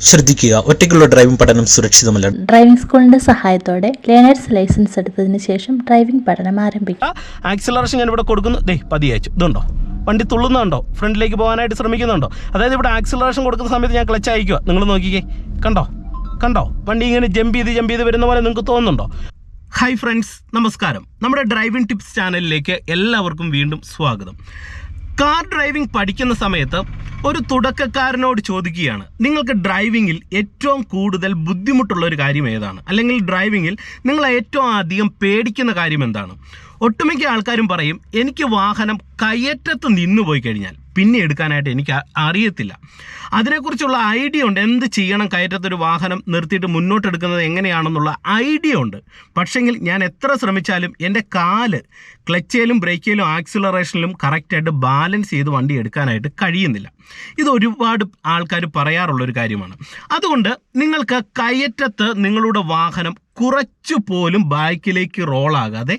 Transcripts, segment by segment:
ശ്രദ്ധിക്കുക. ഒറ്റയ്ക്കുള്ള ഡ്രൈവിംഗ് പഠനം സുരക്ഷിതമല്ല. ഡ്രൈവിംഗ് സ്കൂളിന്റെ സഹായത്തോടെ ലേണേഴ്സ് ലൈസൻസ് എടുത്തതിന് ശേഷം ഡ്രൈവിംഗ് പഠനം ആരംഭിക്കും. ആക്സിലറേഷൻ ഞാൻ ഇവിടെ കൊടുക്കുന്നു. ദേ പതിയച്ചു ഇതുണ്ടോ? വണ്ടി തുള്ളുന്നുണ്ടോ? ഫ്രണ്ടിലേക്ക് പോകാനായിട്ട് ശ്രമിക്കുന്നുണ്ടോ? അതായത് ഇവിടെ ആക്സിലറേഷൻ കൊടുക്കുന്ന സമയത്ത് ഞാൻ ക്ലച്ച് അയക്കുക നിങ്ങൾ നോക്കിക്കേ. കണ്ടോ? കണ്ടോ? വണ്ടി ഇങ്ങനെ ജമ്പ് ചെയ്ത് ജമ്പ് ചെയ്ത് വരുന്ന പോലെ നിങ്ങൾക്ക് തോന്നുന്നുണ്ടോ? ഹായ് ഫ്രണ്ട്സ് നമസ്കാരം. നമ്മുടെ ഡ്രൈവിംഗ് ടിപ്സ് ചാനലിലേക്ക് എല്ലാവർക്കും വീണ്ടും സ്വാഗതം. കാർ ഡ്രൈവിംഗ് പഠിക്കുന്ന സമയത്ത് ഒരു തുടക്കക്കാരനോട് ചോദിക്കുകയാണ് നിങ്ങൾക്ക് ഡ്രൈവിങ്ങിൽ ഏറ്റവും കൂടുതൽ ബുദ്ധിമുട്ടുള്ള ഒരു കാര്യം ഏതാണ്? അല്ലെങ്കിൽ ഡ്രൈവിങ്ങിൽ നിങ്ങൾ ഏറ്റവും അധികം പേടിക്കുന്ന കാര്യം എന്താണ്? ഒട്ടുമിക്ക ആൾക്കാരും പറയും എനിക്ക് വാഹനം കയറ്റത്ത് നിന്നു പോയി കഴിഞ്ഞാൽ പിന്നെ എടുക്കാനായിട്ട് എനിക്ക് അറിയത്തില്ല. അതിനെക്കുറിച്ചുള്ള ഐഡിയ ഉണ്ട്. എന്ത് ചെയ്യണം? കയറ്റത്തൊരു വാഹനം നിർത്തിയിട്ട് മുന്നോട്ടെടുക്കുന്നത് എങ്ങനെയാണെന്നുള്ള ഐഡിയ ഉണ്ട്. പക്ഷെങ്കിൽ ഞാൻ എത്ര ശ്രമിച്ചാലും എന്റെ കാൽ ക്ലച്ചേലും ബ്രേക്കിലും ആക്സിലറേഷനിലും കറക്റ്റായിട്ട് ബാലൻസ് ചെയ്ത് വണ്ടി എടുക്കാനായിട്ട് കഴിയുന്നില്ല. ഇത് ഒരുപാട് ആൾക്കാർ പറയാറുള്ളൊരു കാര്യമാണ്. അതുകൊണ്ട് നിങ്ങൾക്ക് കയറ്റത്ത് നിങ്ങളുടെ വാഹനം കുറച്ചു പോലും ബാക്കിലേക്ക് റോളാകാതെ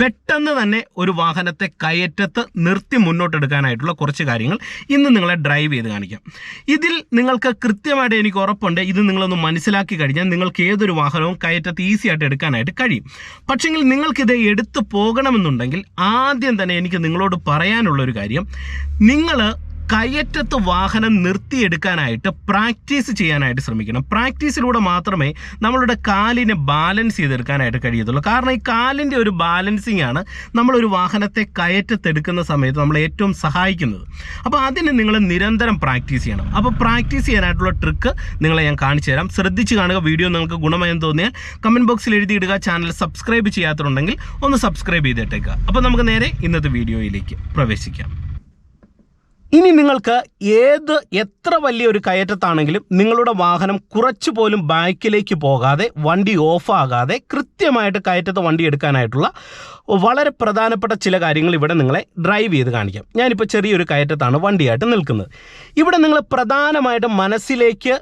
പെട്ടെന്ന് തന്നെ ഒരു വാഹനത്തെ കയറ്റത്ത് നിർത്തി മുന്നോട്ടെടുക്കാനായിട്ടുള്ള കുറച്ച് കാര്യങ്ങൾ ഇന്ന് നിങ്ങളെ ഡ്രൈവ് ചെയ്ത് കാണിക്കാം. ഇതിൽ നിങ്ങൾക്ക് കൃത്യമായിട്ട് എനിക്ക് ഉറപ്പുണ്ട്. ഇത് നിങ്ങളൊന്ന് മനസ്സിലാക്കി കഴിഞ്ഞാൽ നിങ്ങൾക്ക് ഏതൊരു വാഹനവും കയറ്റത്ത് ഈസി ആയിട്ട് എടുക്കാനായിട്ട് കഴിയും. പക്ഷെങ്കിൽ നിങ്ങൾക്കിത് എടുത്തു പോകണമെന്നുണ്ടെങ്കിൽ ആദ്യം തന്നെ എനിക്ക് നിങ്ങളോട് പറയാനുള്ള ഒരു കാര്യം. നിങ്ങൾ കയറ്റത്ത് വാഹനം നിർത്തിയെടുക്കാനായിട്ട് പ്രാക്ടീസ് ചെയ്യാനായിട്ട് ശ്രമിക്കണം. പ്രാക്ടീസിലൂടെ മാത്രമേ നമ്മളുടെ കാലിനെ ബാലൻസ് ചെയ്തെടുക്കാനായിട്ട് കഴിയത്തുള്ളൂ. കാരണം ഈ കാലിന്റെ ഒരു ബാലൻസിങ് ആണ് നമ്മളൊരു വാഹനത്തെ കയറ്റത്തെടുക്കുന്ന സമയത്ത് നമ്മളെ ഏറ്റവും സഹായിക്കുന്നത്. അപ്പോൾ അതിന് നിങ്ങൾ നിരന്തരം പ്രാക്ടീസ് ചെയ്യണം. അപ്പോൾ പ്രാക്ടീസ് ചെയ്യാനായിട്ടുള്ള ട്രിക്ക് നിങ്ങളെ ഞാൻ കാണിച്ചു തരാം. ശ്രദ്ധിച്ച് കാണുക വീഡിയോ നിങ്ങൾക്ക് ഗുണമായെന്ന് തോന്നിയാൽ കമന്റ് ബോക്സിൽ എഴുതിയിടുക ചാനൽ സബ്സ്ക്രൈബ് ചെയ്യാത്തുണ്ടെങ്കിൽ ഒന്ന് സബ്സ്ക്രൈബ് ചെയ്തിട്ടേക്കുക അപ്പോൾ നമുക്ക് നേരെ ഇന്നത്തെ വീഡിയോയിലേക്ക് പ്രവേശിക്കാം. ഇനി നിങ്ങൾക്ക് ഏത് എത്ര വലിയൊരു കയറ്റത്താണെങ്കിലും നിങ്ങളുടെ വാഹനം കുറച്ചു പോലും ബാക്കിലേക്ക് പോകാതെ വണ്ടി ഓഫാകാതെ കൃത്യമായിട്ട് കയറ്റത്തെ വണ്ടി എടുക്കാനായിട്ടുള്ള വളരെ പ്രധാനപ്പെട്ട ചില കാര്യങ്ങൾ ഇവിടെ നിങ്ങളെ ഡ്രൈവ് ചെയ്ത് കാണിക്കാം. ഞാനിപ്പോൾ ചെറിയൊരു കയറ്റത്താണ് വണ്ടിയായിട്ട് നിൽക്കുന്നത്. ഇവിടെ നിങ്ങൾ പ്രധാനമായിട്ടും മനസ്സിലേക്ക്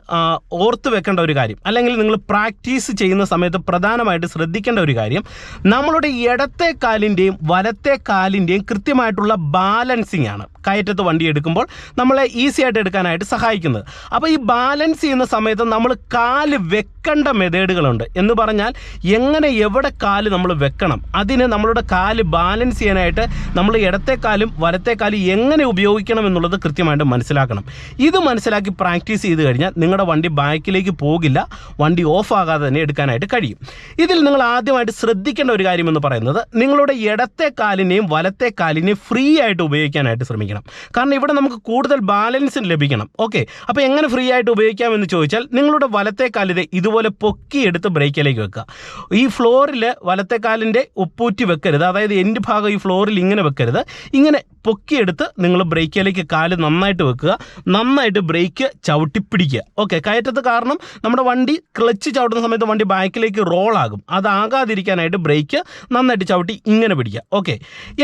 ഓർത്തു വെക്കേണ്ട ഒരു കാര്യം അല്ലെങ്കിൽ നിങ്ങൾ പ്രാക്ടീസ് ചെയ്യുന്ന സമയത്ത് പ്രധാനമായിട്ട് ശ്രദ്ധിക്കേണ്ട ഒരു കാര്യം നമ്മളുടെ ഇടത്തെ കാലിന്റെയും വലത്തെ കാലിന്റെയും കൃത്യമായിട്ടുള്ള ബാലൻസിങ് ആണ്. കയറ്റത്ത് വണ്ടി എടുക്കുമ്പോൾ നമ്മളെ ഈസി ആയിട്ട് എടുക്കാനായിട്ട് സഹായിക്കുന്നത്. അപ്പോൾ ഈ ബാലൻസ് ചെയ്യുന്ന സമയത്ത് നമ്മൾ കാൽ വെക്കേണ്ട മെതേഡുകളുണ്ട്. എന്ന് പറഞ്ഞാൽ എങ്ങനെ എവിടെ കാൽ നമ്മൾ വെക്കണം അതിന് നമ്മളുടെ കാൽ ബാലൻസ് ചെയ്യാനായിട്ട് നമ്മൾ ഇടത്തെ കാലും വലത്തെ എങ്ങനെ ഉപയോഗിക്കണം എന്നുള്ളത് കൃത്യമായിട്ട് മനസ്സിലാക്കണം. ഇത് മനസ്സിലാക്കി പ്രാക്ടീസ് ചെയ്ത് കഴിഞ്ഞാൽ നിങ്ങളുടെ വണ്ടി ബാക്കിലേക്ക് പോകില്ല വണ്ടി ഓഫ് ആകാതെ തന്നെ എടുക്കാനായിട്ട് കഴിയും. ഇതിൽ നിങ്ങൾ ആദ്യമായിട്ട് ശ്രദ്ധിക്കേണ്ട ഒരു കാര്യം എന്ന് പറയുന്നത് നിങ്ങളുടെ ഇടത്തെ കാലിനെയും വലത്തെ കാലിനെയും ഫ്രീ ആയിട്ട് ഉപയോഗിക്കാനായിട്ട് ശ്രമിക്കണം. കാരണം ഇവിടെ നമുക്ക് കൂടുതൽ ബാലൻസ് ലഭിക്കണം. ഓക്കെ അപ്പോൾ എങ്ങനെ ഫ്രീ ആയിട്ട് ഉപയോഗിക്കാമെന്ന് ചോദിച്ചാൽ നിങ്ങളുടെ വലത്തെ കാലിത് ഇതുപോലെ പൊക്കിയെടുത്ത് ബ്രേക്കിലേക്ക് വെക്കുക. ഈ ഫ്ലോറിൽ വലത്തെ കാലിന്റെ ഉപ്പൂറ്റി വെക്കരുത്. അതായത് എന്റെ ഭാഗം ഈ ഫ്ലോറിൽ ഇങ്ങനെ വെക്കരുത്. ഇങ്ങനെ പൊക്കിയെടുത്ത് നിങ്ങൾ ബ്രേക്കിലേക്ക് കാൽ നന്നായിട്ട് വെക്കുക. നന്നായിട്ട് ബ്രേക്ക് ചവിട്ടിപ്പിടിക്കുക ഓക്കെ കയറ്റത്ത് കാരണം നമ്മുടെ വണ്ടി ക്ലച്ച് ചവിട്ടുന്ന സമയത്ത് വണ്ടി ബാക്കിലേക്ക് റോളാകും അതാകാതിരിക്കാനായിട്ട് ബ്രേക്ക് നന്നായിട്ട് ചവിട്ടി ഇങ്ങനെ പിടിക്കുക. ഓക്കെ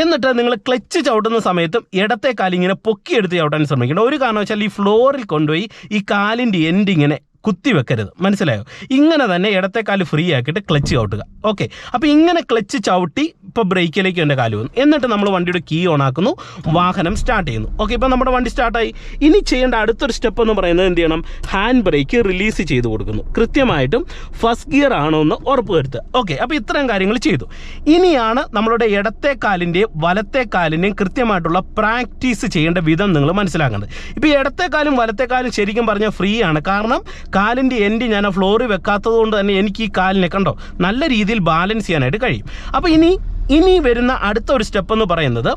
എന്നിട്ട് നിങ്ങൾ ക്ലച്ച് ചവിട്ടുന്ന സമയത്തും ഇടത്തെ കാലിങ്ങനെ പൊക്കിയെടുത്ത് ചവിട്ടാൻ ശ്രമിക്കണം ഒരു കാരണം വെച്ചാൽ ഈ ഫ്ലോറിൽ കൊണ്ടുപോയി ഈ കാലിന്റെ എൻഡ് ഇങ്ങനെ കുത്തി വെക്കരുത് മനസ്സിലായോ? ഇങ്ങനെ തന്നെ ഇടത്തെ കാൽ ഫ്രീ ആക്കിയിട്ട് ക്ലച്ച് ചവിട്ടുക. ഓക്കെ അപ്പോൾ ഇങ്ങനെ ക്ലച്ച് ചവിട്ടി ഇപ്പോൾ ബ്രേക്കിലേക്ക് എന്റെ കാൽ വന്നു. എന്നിട്ട് നമ്മൾ വണ്ടിയുടെ കീ ഓൺ ആക്കുന്നു. വാഹനം സ്റ്റാർട്ട് ചെയ്യുന്നു. ഓക്കെ ഇപ്പോൾ നമ്മുടെ വണ്ടി സ്റ്റാർട്ടായി ഇനി ചെയ്യേണ്ട അടുത്തൊരു സ്റ്റെപ്പ് എന്ന് പറയുന്നത് എന്ത് ചെയ്യണം? ഹാൻഡ് ബ്രേക്ക് റിലീസ് ചെയ്ത് കൊടുക്കുന്നു. കൃത്യമായിട്ടും ഫസ്റ്റ് ഗിയർ ആണോ എന്ന് ഉറപ്പ് വരുത്തുക ഓക്കെ അപ്പോൾ ഇത്രയും കാര്യങ്ങൾ ചെയ്തു. ഇനിയാണ് നമ്മളുടെ ഇടത്തെ കാലിന്റെയും വലത്തെ കാലിന്റെയും കൃത്യമായിട്ടുള്ള പ്രാക്ടീസ് ചെയ്യേണ്ട വിധം നിങ്ങൾ മനസ്സിലാക്കേണ്ടത്. ഇപ്പോൾ ഇടത്തെ കാലും വലത്തെ കാലും ശരിക്കും പറഞ്ഞാൽ ഫ്രീ ആണ്. കാരണം കാലിന്റെ എൻഡ് ഞാൻ ആ ഫ്ലോറിൽ വെക്കാത്തത് കൊണ്ട് തന്നെ എനിക്ക് ഈ കാലിനെ കണ്ടോ? നല്ല രീതിയിൽ ബാലൻസ് ചെയ്യാനായിട്ട് കഴിയും. അപ്പോൾ ഇനി ഇനി വരുന്ന അടുത്ത ഒരു സ്റ്റെപ്പ് എന്ന് പറയുന്നത്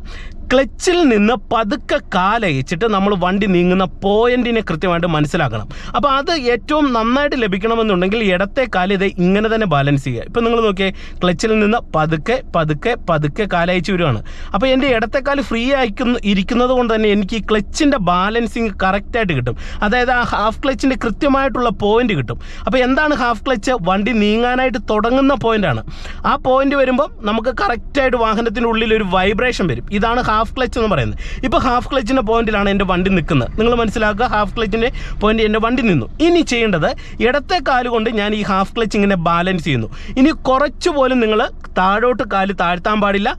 ക്ലച്ചിൽ നിന്ന് പതുക്കെ കാലയച്ചിട്ട് നമ്മൾ വണ്ടി നീങ്ങുന്ന പോയിന്റിനെ കൃത്യമായിട്ട് മനസ്സിലാക്കണം. അപ്പോൾ അത് ഏറ്റവും നന്നായിട്ട് ലഭിക്കണമെന്നുണ്ടെങ്കിൽ ഇടത്തെ കാൽ ഇത് ഇങ്ങനെ തന്നെ ബാലൻസ് ചെയ്യുക. ഇപ്പം നിങ്ങൾ നോക്കിയേ ക്ലച്ചിൽ നിന്ന് പതുക്കെ പതുക്കെ പതുക്കെ കാലയച്ച് വരുവാണ് അപ്പോൾ എന്റെ ഇടത്തെ കാൽ ഫ്രീ ആയിക്കുന്ന ഇരിക്കുന്നത് കൊണ്ട് തന്നെ എനിക്ക് ഈ ക്ലച്ചിന്റെ ബാലൻസിങ് കറക്റ്റായിട്ട് കിട്ടും. അതായത് ആ ഹാഫ് ക്ലച്ചിന്റെ കൃത്യമായിട്ടുള്ള പോയിന്റ് കിട്ടും. അപ്പോൾ എന്താണ് ഹാഫ് ക്ലച്ച് വണ്ടി നീങ്ങാനായിട്ട് തുടങ്ങുന്ന പോയിന്റാണ് ആ പോയിന്റ് വരുമ്പോൾ നമുക്ക് കറക്റ്റായിട്ട് വാഹനത്തിന്റെ ഉള്ളിൽ ഒരു വൈബ്രേഷൻ വരും. ഇതാണ് ഹാഫ് ക്ലച്ച് എന്ന് പറയുന്നത്. ഇപ്പോൾ ഹാഫ് ക്ലച്ചിന്റെ പോയിന്റിലാണ് എന്റെ വണ്ടി നിൽക്കുന്നത്. നിങ്ങൾ മനസ്സിലാക്കുക? ഹാഫ് ക്ലച്ചിന്റെ പോയിന്റ് എന്റെ വണ്ടി നിന്നു. ഇനി ചെയ്യേണ്ടത് ഇടത്തെ കാൽ കൊണ്ട് ഞാൻ ഈ ഹാഫ് ക്ലച്ച് ഇങ്ങനെ ബാലൻസ് ചെയ്യുന്നു. ഇനി കുറച്ച് പോലും നിങ്ങൾ താഴോട്ട് കാൽ താഴ്ത്താൻ പാടില്ല.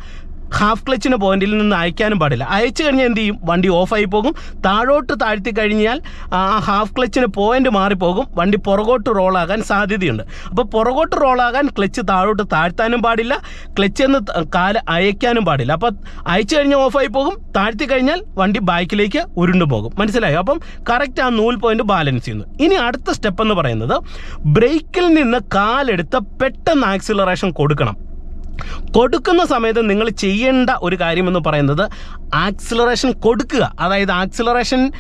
ഹാഫ് ക്ലച്ചിന് പോയിന്റിൽ നിന്ന് അയക്കാനും പാടില്ല. അയച്ചു കഴിഞ്ഞാൽ എന്ത് ചെയ്യും? വണ്ടി ഓഫായി പോകും. താഴോട്ട് താഴ്ത്തി കഴിഞ്ഞാൽ ആ ഹാഫ് ക്ലച്ചിന് പോയിന്റ് മാറിപ്പോകും. വണ്ടി പുറകോട്ട് റോളാകാൻ സാധ്യതയുണ്ട്. അപ്പോൾ പുറകോട്ട് റോളാകാൻ ക്ലച്ച് താഴോട്ട് താഴ്ത്താനും പാടില്ല. ക്ലച്ച് എന്ന് കാൽ അയക്കാനും പാടില്ല. അപ്പോൾ അയച്ചു കഴിഞ്ഞാൽ ഓഫായി പോകും. താഴ്ത്തി കഴിഞ്ഞാൽ വണ്ടി ബാക്കിലേക്ക് ഉരുണ്ടു പോകും. മനസ്സിലായോ? അപ്പം കറക്റ്റ് ആ നൂൽ പോയിന്റ് ബാലൻസ് ചെയ്യുന്നു. ഇനി അടുത്ത സ്റ്റെപ്പ് എന്ന് പറയുന്നത് ബ്രേക്കിൽ നിന്ന് കാലെടുത്ത് പെട്ടെന്ന് ആക്സിലറേഷൻ കൊടുക്കണം. കൊടുക്കുന്ന സമയത്ത് നിങ്ങൾ ചെയ്യേണ്ട ഒരു കാര്യമെന്ന് പറയുന്നത് ആക്സിലറേഷൻ കൊടുക്കുക. അതായത് ആക്സിലറേഷൻ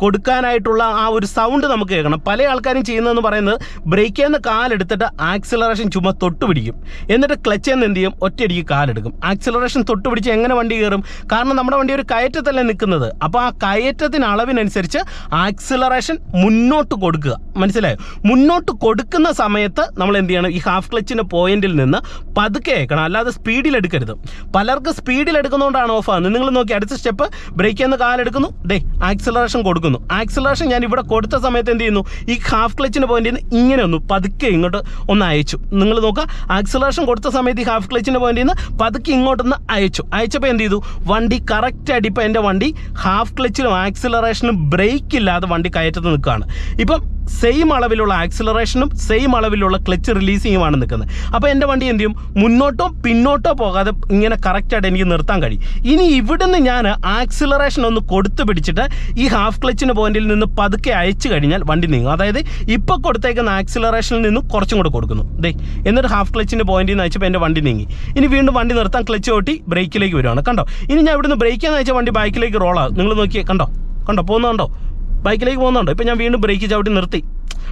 കൊടുക്കാനായിട്ടുള്ള ആ ഒരു സൗണ്ട് നമുക്ക് കേൾക്കണം. പല ആൾക്കാരും ചെയ്യുന്നതെന്ന് പറയുന്നത് ബ്രേക്കിൽ നിന്ന് കാലെടുത്തിട്ട് ആക്സിലറേഷൻ ചുമ തൊട്ട് പിടിക്കും. എന്നിട്ട് ക്ലച്ചിൽ നിന്ന് എന്ത് ചെയ്യും? ഒറ്റയടിക്ക് കാലെടുക്കും. ആക്സിലറേഷൻ തൊട്ട് പിടിച്ച് എങ്ങനെ വണ്ടി കയറും? കാരണം നമ്മുടെ വണ്ടി ഒരു കയറ്റത്തല്ലേ നിൽക്കുന്നത്. അപ്പോൾ ആ കയറ്റത്തിന് അളവിനനുസരിച്ച് ആക്സിലറേഷൻ മുന്നോട്ട് കൊടുക്കുക. മനസ്സിലായോ? മുന്നോട്ട് കൊടുക്കുന്ന സമയത്ത് നമ്മൾ എന്ത് ചെയ്യണം? ഈ ഹാഫ് ക്ലച്ചിന്റെ പോയിന്റിൽ നിന്ന് പതുക്കെ അയക്കണം അല്ലാതെ സ്പീഡിൽ എടുക്കരുത്. പലർക്ക് സ്പീഡിൽ എടുക്കുന്നതുകൊണ്ടാണ് ഓഫ് ആകുന്നത് നിങ്ങൾ നോക്കി അടുത്ത സ്റ്റെപ്പ് ബ്രേക്ക് ചെയ്യുന്ന കാലെടുക്കുന്നു ഡേ ആക്സിലറേഷൻ കൊടുക്കുന്നു. ആക്സിലറേഷൻ ഞാൻ ഇവിടെ കൊടുത്ത സമയത്ത് എന്ത് ചെയ്യുന്നു? ഈ ഹാഫ് ക്ലച്ചിന്റെ പോയിന്റിൽ നിന്ന് ഇങ്ങനെ ഒന്ന് പതുക്കെ ഇങ്ങോട്ട് ഒന്ന് അയച്ചു. നിങ്ങൾ നോക്കുക ആക്സിലറേഷൻ കൊടുത്ത സമയത്ത് ഈ ഹാഫ് ക്ലച്ചിന്റെ പോയിന്റിൽ നിന്ന് പതുക്കെ ഇങ്ങോട്ടൊന്ന് അയച്ചു. അയച്ചപ്പോൾ എന്ത് ചെയ്തു? വണ്ടി കറക്റ്റ് അടിപ്പോൾ എന്റെ വണ്ടി ഹാഫ് ക്ലച്ചിലും ആക്സിലറേഷനും ബ്രേക്ക് ഇല്ലാതെ വണ്ടി കയറ്റത്ത് നിൽക്കുകയാണ്. ഇപ്പം സെയിം അളവിലുള്ള ആക്സിലറേഷനും സെയിം അളവിലുള്ള ക്ലച്ച് റിലീസിങ്ങുമാണ് നിൽക്കുന്നത്. അപ്പോൾ എന്റെ വണ്ടി എന്ത് ചെയ്യും? മുന്നോട്ടോ പിന്നോട്ടോ പോകാതെ ഇങ്ങനെ കറക്റ്റായിട്ട് എനിക്ക് നിർത്താൻ കഴിയും. ഇനി ഇവിടുന്ന് ഞാൻ ആക്സിലറേഷൻ ഒന്ന് കൊടുത്തു പിടിച്ചിട്ട് ഈ ഹാഫ് ക്ലച്ചിന് പോയിന്റിൽ നിന്ന് പതുക്കെ അയച്ചു കഴിഞ്ഞാൽ വണ്ടി നീങ്ങും. അതായത് ഇപ്പോൾ കൊടുത്തേക്കുന്ന ആക്സിലറേഷനിൽ നിന്ന് കുറച്ചും കൂടെ കൊടുക്കുന്നു. ദേ എന്നിട്ട് ഹാഫ് ക്ലച്ചിന്റെ പോയിന്റിൽ നിന്ന് അയച്ചപ്പോൾ എന്റെ വണ്ടി നീങ്ങി. ഇനി വീണ്ടും വണ്ടി നിർത്താൻ ക്ലച്ച് ഓട്ടി ബ്രേക്കിലേക്ക് വരുവാണ്. കണ്ടോ? ഇനി ഞാൻ ഇവിടുന്ന് ബ്രേക്ക് നിന്ന് അയച്ച വണ്ടി ബൈക്കിലേക്ക് റോളാകും നിങ്ങൾ നോക്കിയേ കണ്ടോ? കണ്ടോ? പോകുന്നുണ്ടോ ബൈക്കിലേക്ക് പോകുന്നുണ്ടോ ഇപ്പം ഞാൻ വീണ്ടും ബ്രേക്ക് ചവിട്ടി നിർത്തി.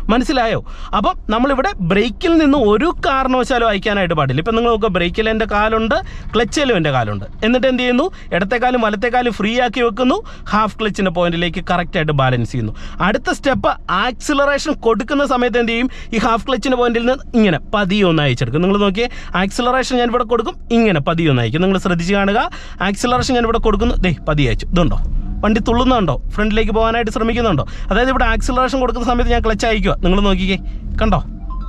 മനസ്സിലായോ? അപ്പം നമ്മളിവിടെ ബ്രേക്കിൽ നിന്ന് ഒരു കാരണവശാലും അയക്കാനായിട്ട് പാടില്ല. ഇപ്പം നിങ്ങൾ നോക്കുക ബ്രേക്കിൽ എന്റെ കാലുണ്ട് ക്ലച്ചിലും എന്റെ കാലുണ്ട്. എന്നിട്ട് എന്ത് ചെയ്യുന്നു? ഇടത്തേക്കാലും വലത്തേക്കാലും ഫ്രീ ആക്കി വെക്കുന്നു ഹാഫ് ക്ലച്ചിന്റെ പോയിന്റിലേക്ക് കറക്റ്റായിട്ട് ബാലൻസ് ചെയ്യുന്നു. അടുത്ത സ്റ്റെപ്പ് ആക്സിലറേഷൻ കൊടുക്കുന്ന സമയത്ത് എന്ത് ചെയ്യും? ഈ ഹാഫ് ക്ലച്ചിന്റെ പോയിന്റിൽ നിന്ന് ഇങ്ങനെ പതിയെ ഒന്ന് അയച്ചെടുക്കും. നിങ്ങൾ നോക്കിയേ ആക്സിലറേഷൻ ഞാൻ ഇവിടെ കൊടുക്കും ഇങ്ങനെ പതിയെ ഒന്ന് അയക്കും. നിങ്ങൾ ശ്രദ്ധിച്ച് കാണുക ആക്സിലറേഷൻ ഞാൻ ഇവിടെ കൊടുക്കുന്നു. ദേ പതിയെ അയച്ചു ഇതുണ്ടോ? വണ്ടി തുള്ളുന്നുണ്ടോ? ഫ്രണ്ടിലേക്ക് പോകാനായിട്ട് ശ്രമിക്കുന്നുണ്ടോ? അതായത് ഇവിടെ ആക്സിലറേഷൻ കൊടുക്കുന്ന സമയത്ത് ഞാൻ ക്ലച്ച് അയക്കുക നിങ്ങൾ നോക്കിക്കേ. കണ്ടോ?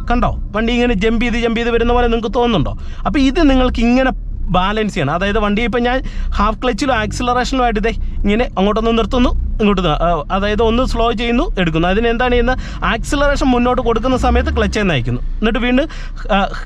കണ്ടോ? വണ്ടി ഇങ്ങനെ ജമ്പ് ചെയ്ത് ജമ്പ് ചെയ്ത് വരുന്ന പോലെ നിങ്ങൾക്ക് തോന്നുന്നുണ്ടോ? അപ്പോൾ ഇത് നിങ്ങൾക്ക് ഇങ്ങനെ ബാലൻസ് ചെയ്യണം. അതായത് വണ്ടി ഇപ്പം ഞാൻ ഹാഫ് ക്ലച്ചിലും ആക്സിലറേഷനുമായിട്ട് ഇതേ ഇങ്ങനെ അങ്ങോട്ടൊന്ന് നിർത്തുന്നു ഇങ്ങോട്ട് അതായത് ഒന്ന് സ്ലോ ചെയ്യുന്നു എടുക്കുന്നു. അതിന് എന്താണ് ചെയ്യുന്നത്? ആക്സിലറേഷൻ മുന്നോട്ട് കൊടുക്കുന്ന സമയത്ത് ക്ലച്ച് നയിക്കുന്നു എന്നിട്ട് വീണ്ടും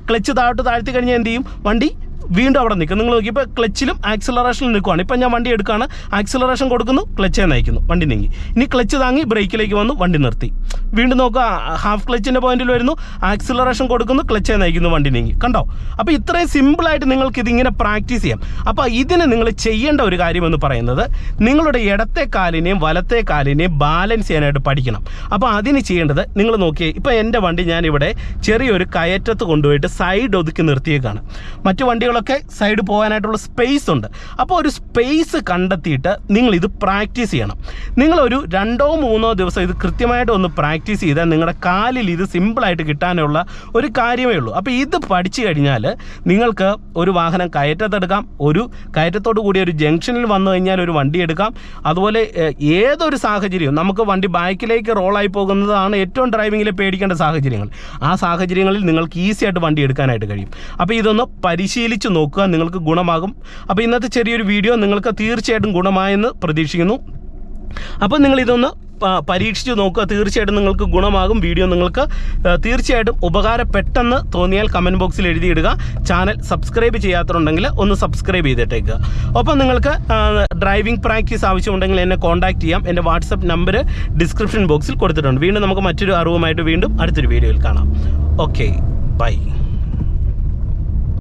ക്ലച്ച് താഴോട്ട് താഴ്ത്തി കഴിഞ്ഞാൽ എന്ത് ചെയ്യും? വണ്ടി വീണ്ടും അവിടെ നിൽക്കും. നിങ്ങൾ നോക്കി ഇപ്പോൾ ക്ലച്ചിലും ആക്സിലറേഷനിലും നിൽക്കുവാണ്. ഇപ്പം ഞാൻ വണ്ടി എടുക്കുകയാണ് ആക്സിലറേഷൻ കൊടുക്കുന്നു ക്ലച്ചെ നയിക്കുന്നു. വണ്ടി നീങ്ങി. ഇനി ക്ലച്ച് താങ്ങി ബ്രേക്കിലേക്ക് വന്നു വണ്ടി നിർത്തി. വീണ്ടും നോക്കുക ഹാഫ് ക്ലച്ചിന്റെ പോയിന്റിൽ വരുന്നു. ആക്സിലറേഷൻ കൊടുക്കുന്നു ക്ലച്ചെ നയിക്കുന്നു വണ്ടി നീങ്ങി. കണ്ടോ? അപ്പോൾ ഇത്രയും സിമ്പിളായിട്ട് നിങ്ങൾക്ക് ഇതിങ്ങനെ പ്രാക്ടീസ് ചെയ്യാം. അപ്പോൾ ഇതിന് നിങ്ങൾ ചെയ്യേണ്ട ഒരു കാര്യമെന്ന് പറയുന്നത് നിങ്ങളുടെ ഇടത്തെ കാലിനെയും വലത്തെ കാലിനെയും ബാലൻസ് ചെയ്യാനായിട്ട് പഠിക്കണം. അപ്പോൾ അതിന് ചെയ്യേണ്ടത് നിങ്ങൾ നോക്കിയേ ഇപ്പോൾ എന്റെ വണ്ടി ഞാനിവിടെ ചെറിയൊരു കയറ്റത്ത് കൊണ്ടുപോയിട്ട് സൈഡ് ഒതുക്കി നിർത്തിയേക്കാണ്. മറ്റു വണ്ടികളൊക്കെ സൈഡ് പോകാനായിട്ടുള്ള സ്പേസ് ഉണ്ട്. അപ്പോൾ ഒരു സ്പേസ് കണ്ടെത്തിയിട്ട് നിങ്ങൾ ഇത് പ്രാക്ടീസ് ചെയ്യണം. നിങ്ങളൊരു രണ്ടോ മൂന്നോ ദിവസം ഇത് കൃത്യമായിട്ട് ഒന്ന് പ്രാക്ടീസ് ചെയ്താൽ നിങ്ങളുടെ കാലിൽ ഇത് സിമ്പിളായിട്ട് കിട്ടാനുള്ള ഒരു കാര്യമേ ഉള്ളൂ. അപ്പോൾ ഇത് പഠിച്ചു കഴിഞ്ഞാൽ നിങ്ങൾക്ക് ഒരു വാഹനം കയറ്റത്തെടുക്കാം ഒരു കയറ്റത്തോടു കൂടി ഒരു ജംഗ്ഷനിൽ വന്നു കഴിഞ്ഞാൽ ഒരു വണ്ടി എടുക്കാം. അതുപോലെ ഏതൊരു സാഹചര്യവും നമുക്ക് വണ്ടി ബാക്കിലേക്ക് റോളായി പോകുന്നതാണ് ഏറ്റവും ഡ്രൈവിങ്ങിൽ പേടിക്കേണ്ട സാഹചര്യങ്ങൾ. ആ സാഹചര്യങ്ങളിൽ നിങ്ങൾക്ക് ഈസി ആയിട്ട് വണ്ടി എടുക്കാനായിട്ട് കഴിയും. അപ്പോൾ ഇതൊന്ന് പരിശീലിച്ച് നോക്കുക നിങ്ങൾക്ക് ഗുണമാകും. അപ്പോൾ ഇന്നത്തെ ചെറിയൊരു വീഡിയോ നിങ്ങൾക്ക് തീർച്ചയായിട്ടും ഗുണമായെന്ന് പ്രതീക്ഷിക്കുന്നു. അപ്പോൾ നിങ്ങൾ ഇതൊന്ന് പരീക്ഷിച്ച് നോക്കുക തീർച്ചയായിട്ടും നിങ്ങൾക്ക് ഗുണമാകും വീഡിയോ നിങ്ങൾക്ക്. തീർച്ചയായിട്ടും ഉപകാരപ്പെട്ടെന്ന് തോന്നിയാൽ കമന്റ് ബോക്സിൽ എഴുതിയിടുക. ചാനൽ സബ്സ്ക്രൈബ് ചെയ്യാത്തതുണ്ടെങ്കിൽ ഒന്ന് സബ്സ്ക്രൈബ് ചെയ്തിട്ടേക്കുക ഒപ്പം നിങ്ങൾക്ക് ഡ്രൈവിംഗ് പ്രാക്ടീസ് ആവശ്യമുണ്ടെങ്കിൽ എന്നെ കോൺടാക്ട് ചെയ്യാം. എന്റെ വാട്സപ്പ് നമ്പർ ഡിസ്ക്രിപ്ഷൻ ബോക്സിൽ കൊടുത്തിട്ടുണ്ട്. വീണ്ടും നമുക്ക് മറ്റൊരു അറിവുമായിട്ട് വീണ്ടും അടുത്തൊരു വീഡിയോയിൽ കാണാം. Okay bye.